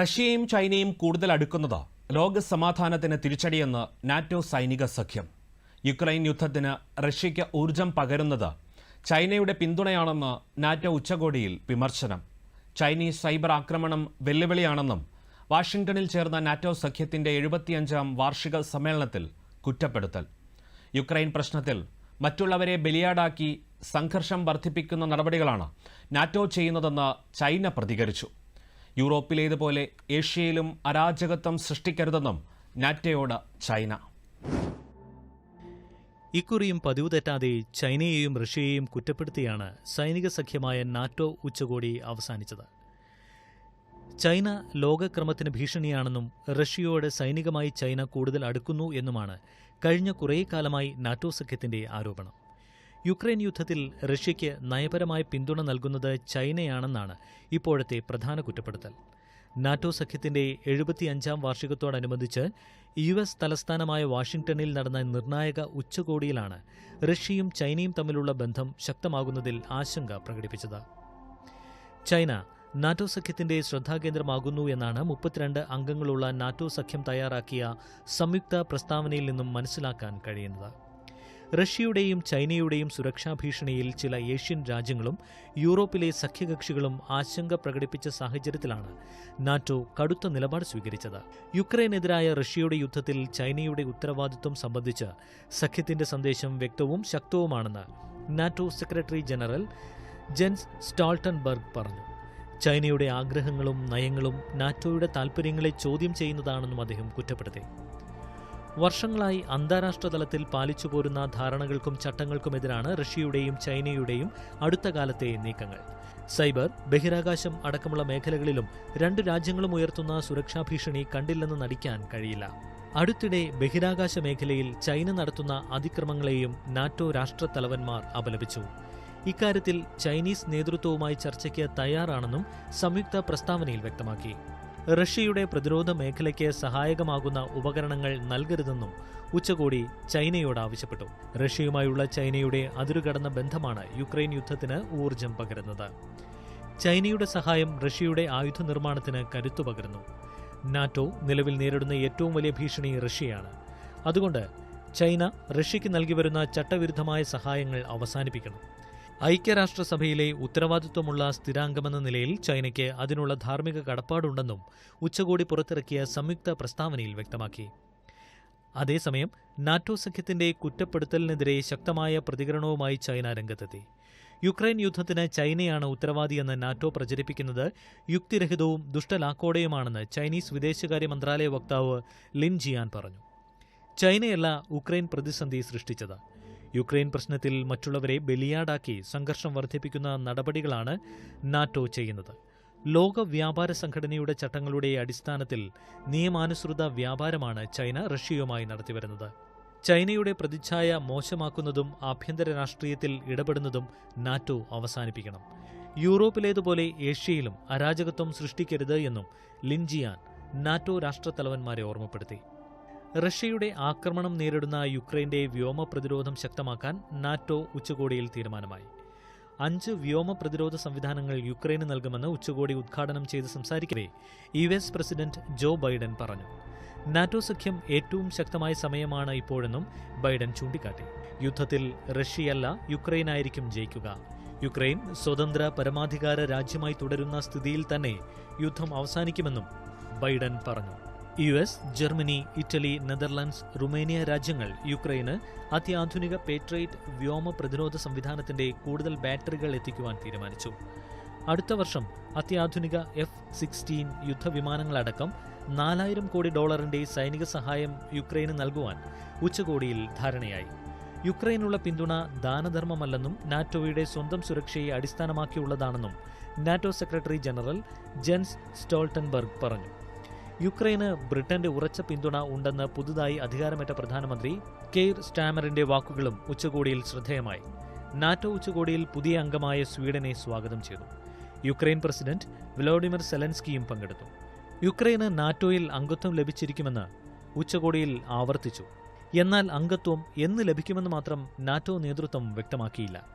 റഷ്യയും ചൈനയും കൂടുതൽ അടുക്കുന്നത്? ലോക സമാധാനത്തിന് തിരിച്ചടിയെന്ന് നാറ്റോ സൈനിക സഖ്യം. യുക്രൈൻ യുദ്ധത്തിന് റഷ്യയ്ക്ക് ഊർജം പകരുന്നത് ചൈനയുടെ പിന്തുണയാണെന്ന് നാറ്റോ ഉച്ചകോടിയിൽ വിമർശനം. ചൈനീസ് സൈബർ ആക്രമണം വെല്ലുവിളിയാണെന്നും വാഷിംഗ്ടണിൽ ചേർന്ന നാറ്റോ സഖ്യത്തിന്റെ എഴുപത്തിയഞ്ചാം വാർഷിക സമ്മേളനത്തിൽ കുറ്റപ്പെടുത്തൽ. യുക്രൈൻ പ്രശ്നത്തിൽ മറ്റുള്ളവരെ ബലിയാടാക്കി സംഘർഷം വർദ്ധിപ്പിക്കുന്ന നടപടികളാണ് നാറ്റോ ചെയ്യുന്നതെന്ന് ചൈന പ്രതികരിച്ചു. യൂറോപ്പിലേതുപോലെ ഏഷ്യയിലും അരാജകത്വം സൃഷ്ടിക്കരുതെന്നും നാറ്റയോട് ചൈന. ഇക്കുറിയും പതിവ് തെറ്റാതെ ചൈനയെയും റഷ്യയെയും കുറ്റപ്പെടുത്തിയാണ് സൈനിക സഖ്യമായ നാറ്റോ ഉച്ചകോടി അവസാനിച്ചത്. ചൈന ലോകക്രമത്തിന് ഭീഷണിയാണെന്നും റഷ്യയോട് സൈനികമായി ചൈന കൂടുതൽ അടുക്കുന്നു എന്നുമാണ് കഴിഞ്ഞ കുറേ കാലമായി നാറ്റോ സഖ്യത്തിന്റെ ആരോപണം. യുക്രൈൻ യുദ്ധത്തിൽ റഷ്യയ്ക്ക് നയപരമായ പിന്തുണ നൽകുന്നത് ചൈനയാണെന്നാണ് ഇപ്പോഴത്തെ പ്രധാന കുറ്റപ്പെടുത്തൽ. നാറ്റോ സഖ്യത്തിന്റെ എഴുപത്തിയഞ്ചാം വാർഷികത്തോടനുബന്ധിച്ച് യു എസ് തലസ്ഥാനമായ വാഷിംഗ്ടണിൽ നടന്ന നിർണായക ഉച്ചകോടിയിലാണ് റഷ്യയും ചൈനയും തമ്മിലുള്ള ബന്ധം ശക്തമാകുന്നതിൽ ആശങ്ക പ്രകടിപ്പിച്ചത്. ചൈന നാറ്റോ സഖ്യത്തിന്റെ ശ്രദ്ധാകേന്ദ്രമാകുന്നു എന്നാണ് മുപ്പത്തിരണ്ട് അംഗങ്ങളുള്ള നാറ്റോ സഖ്യം തയ്യാറാക്കിയ സംയുക്ത പ്രസ്താവനയിൽ നിന്നും മനസ്സിലാക്കാൻ കഴിയുന്നത്. റഷ്യയുടെയും ചൈനയുടെയും സുരക്ഷാ ഭീഷണിയിൽ ചില ഏഷ്യൻ രാജ്യങ്ങളും യൂറോപ്പിലെ സഖ്യകക്ഷികളും ആശങ്ക പ്രകടിപ്പിച്ച സാഹചര്യത്തിലാണ് നാറ്റോ കടുത്ത നിലപാട് സ്വീകരിച്ചത്. യുക്രൈനെതിരായ റഷ്യയുടെ യുദ്ധത്തിൽ ചൈനയുടെ ഉത്തരവാദിത്വം സംബന്ധിച്ച് സഖ്യത്തിന്റെ സന്ദേശം വ്യക്തവും ശക്തവുമാണെന്ന് NATO secretary general Jens Stoltenberg പറഞ്ഞു. ചൈനയുടെ ആഗ്രഹങ്ങളും നയങ്ങളും നാറ്റോയുടെ താൽപ്പര്യങ്ങളെ ചോദ്യം ചെയ്യുന്നതാണെന്നും അദ്ദേഹം കുറ്റപ്പെടുത്തി. വർഷങ്ങളായി അന്താരാഷ്ട്ര തലത്തിൽ പാലിച്ചു പോരുന്ന ധാരണകൾക്കും ചട്ടങ്ങൾക്കുമെതിരാണ് റഷ്യയുടെയും ചൈനയുടെയും അടുത്ത കാലത്തെ നീക്കങ്ങൾ. സൈബർ ബഹിരാകാശം അടക്കമുള്ള മേഖലകളിലും രണ്ടു രാജ്യങ്ങളും ഉയർത്തുന്ന സുരക്ഷാ ഭീഷണി കണ്ടില്ലെന്ന് നടിക്കാൻ കഴിയില്ല. അടുത്തിടെ ബഹിരാകാശ മേഖലയിൽ ചൈന നടത്തുന്ന അതിക്രമങ്ങളെയും നാറ്റോ രാഷ്ട്രത്തലവന്മാർ അപലപിച്ചു. ഇക്കാര്യത്തിൽ ചൈനീസ് നേതൃത്വവുമായി ചർച്ചയ്ക്ക് തയ്യാറാണെന്നും സംയുക്ത പ്രസ്താവനയിൽ വ്യക്തമാക്കി. റഷ്യയുടെ പ്രതിരോധ മേഖലയ്ക്ക് സഹായകമാകുന്ന ഉപകരണങ്ങൾ നൽകരുതെന്നും ഉച്ചകോടി ചൈനയോട് ആവശ്യപ്പെട്ടു. റഷ്യയുമായുള്ള ചൈനയുടെ അതിരുകടന്ന ബന്ധമാണ് യുക്രൈൻ യുദ്ധത്തിന് ഊർജം പകരുന്നത്. ചൈനയുടെ സഹായം റഷ്യയുടെ ആയുധ നിർമ്മാണത്തിന് കരുത്തു പകരുന്നു. നാറ്റോ നിലവിൽ നേരിടുന്ന ഏറ്റവും വലിയ ഭീഷണി റഷ്യയാണ്. അതുകൊണ്ട് ചൈന റഷ്യയ്ക്ക് നൽകി വരുന്ന ചട്ടവിരുദ്ധമായ സഹായങ്ങൾ അവസാനിപ്പിക്കണം. ഐക്യരാഷ്ട്രസഭയിലെ ഉത്തരവാദിത്വമുള്ള സ്ഥിരാംഗമെന്ന നിലയിൽ ചൈനയ്ക്ക് അതിനുള്ള ധാർമ്മിക കടപ്പാടുണ്ടെന്നും ഉച്ചകോടി പുറത്തിറക്കിയ സംയുക്ത പ്രസ്താവനയിൽ വ്യക്തമാക്കി. അതേസമയം നാറ്റോ സഖ്യത്തിന്റെ കുറ്റപ്പെടുത്തലിനെതിരെ ശക്തമായ പ്രതികരണവുമായി ചൈന രംഗത്തെത്തി. യുക്രൈൻ യുദ്ധത്തിന് ചൈനയാണ് ഉത്തരവാദിയെന്ന് നാറ്റോ പ്രചരിപ്പിക്കുന്നത് യുക്തിരഹിതവും ദുഷ്ടലാക്കോടെയുമാണെന്ന് ചൈനീസ് വിദേശകാര്യ മന്ത്രാലയ വക്താവ് ലിൻ ജിയാൻ പറഞ്ഞു. ചൈനയല്ല ഉക്രൈൻ പ്രതിസന്ധി സൃഷ്ടിച്ചത്. യുക്രൈൻ പ്രശ്നത്തിൽ മറ്റുള്ളവരെ ബലിയാടാക്കി സംഘർഷം വർദ്ധിപ്പിക്കുന്ന നടപടികളാണ് നാറ്റോ ചെയ്യുന്നത്. ലോക വ്യാപാര സംഘടനയുടെ ചട്ടങ്ങളുടെ അടിസ്ഥാനത്തിൽ നിയമാനുസൃത വ്യാപാരമാണ് ചൈന റഷ്യയുമായി നടത്തിവരുന്നത്. ചൈനയുടെ പ്രതിച്ഛായ മോശമാക്കുന്നതും ആഭ്യന്തര രാഷ്ട്രീയത്തിൽ ഇടപെടുന്നതും നാറ്റോ അവസാനിപ്പിക്കണം. യൂറോപ്പിലേതുപോലെ ഏഷ്യയിലും അരാജകത്വം സൃഷ്ടിക്കരുത് എന്നും ലിൻജിയാൻ നാറ്റോ രാഷ്ട്രത്തലവന്മാരെ ഓർമ്മപ്പെടുത്തി. റഷ്യയുടെ ആക്രമണം നേരിടുന്ന യുക്രൈന്റെ വ്യോമ പ്രതിരോധം ശക്തമാക്കാൻ നാറ്റോ ഉച്ചകോടിയിൽ തീരുമാനമായി. അഞ്ച് വ്യോമ പ്രതിരോധ സംവിധാനങ്ങൾ യുക്രൈന് നൽകുമെന്ന് ഉച്ചകോടി ഉദ്ഘാടനം ചെയ്ത് സംസാരിക്കവേ U S president Joe Biden പറഞ്ഞു. നാറ്റോ സഖ്യം ഏറ്റവും ശക്തമായ സമയമാണ് ഇപ്പോഴെന്നും ബൈഡൻ ചൂണ്ടിക്കാട്ടി. യുദ്ധത്തിൽ റഷ്യയല്ല യുക്രൈനായിരിക്കും ജയിക്കുക. യുക്രൈൻ സ്വതന്ത്ര പരമാധികാര രാജ്യമായി തുടരുന്ന സ്ഥിതിയിൽ തന്നെ യുദ്ധം അവസാനിക്കുമെന്നും ബൈഡൻ പറഞ്ഞു. U S Germany Italy Netherlands Romania രാജ്യങ്ങൾ യുക്രൈന് അത്യാധുനിക പേട്രേറ്റ് വ്യോമ പ്രതിരോധ സംവിധാനത്തിന്റെ കൂടുതൽ ബാറ്ററികൾ എത്തിക്കുവാൻ തീരുമാനിച്ചു. അടുത്ത വർഷം അത്യാധുനിക എഫ് സിക്സ്റ്റീൻ യുദ്ധവിമാനങ്ങളടക്കം നാലായിരം കോടി ഡോളറിന്റെ സൈനിക സഹായം യുക്രൈന് നൽകുവാൻ ഉച്ചകോടിയിൽ ധാരണയായി. യുക്രൈനുള്ള പിന്തുണ ദാനധർമ്മമല്ലെന്നും നാറ്റോയുടെ സ്വന്തം സുരക്ഷയെ അടിസ്ഥാനമാക്കിയുള്ളതാണെന്നും NATO secretary general Jens Stoltenberg പറഞ്ഞു. യുക്രൈന് ബ്രിട്ടന്റെ ഉറച്ച പിന്തുണ ഉണ്ടെന്ന് പുതുതായി അധികാരമേറ്റ പ്രധാനമന്ത്രി കെയ്ർ സ്റ്റാമറിന്റെ വാക്കുകളും ഉച്ചകോടിയിൽ ശ്രദ്ധേയമായി. നാറ്റോ ഉച്ചകോടിയിൽ പുതിയ അംഗമായ സ്വീഡനെ സ്വാഗതം ചെയ്തു. യുക്രൈൻ പ്രസിഡന്റ് വ്ളോഡിമിർ സെലൻസ്കിയും പങ്കെടുത്തു. യുക്രൈന് നാറ്റോയിൽ അംഗത്വം ലഭിച്ചിരിക്കുമെന്ന് ഉച്ചകോടിയിൽ ആവർത്തിച്ചു. എന്നാൽ അംഗത്വം എന്ന് ലഭിക്കുമെന്ന് മാത്രം നാറ്റോ നേതൃത്വം വ്യക്തമാക്കിയില്ല.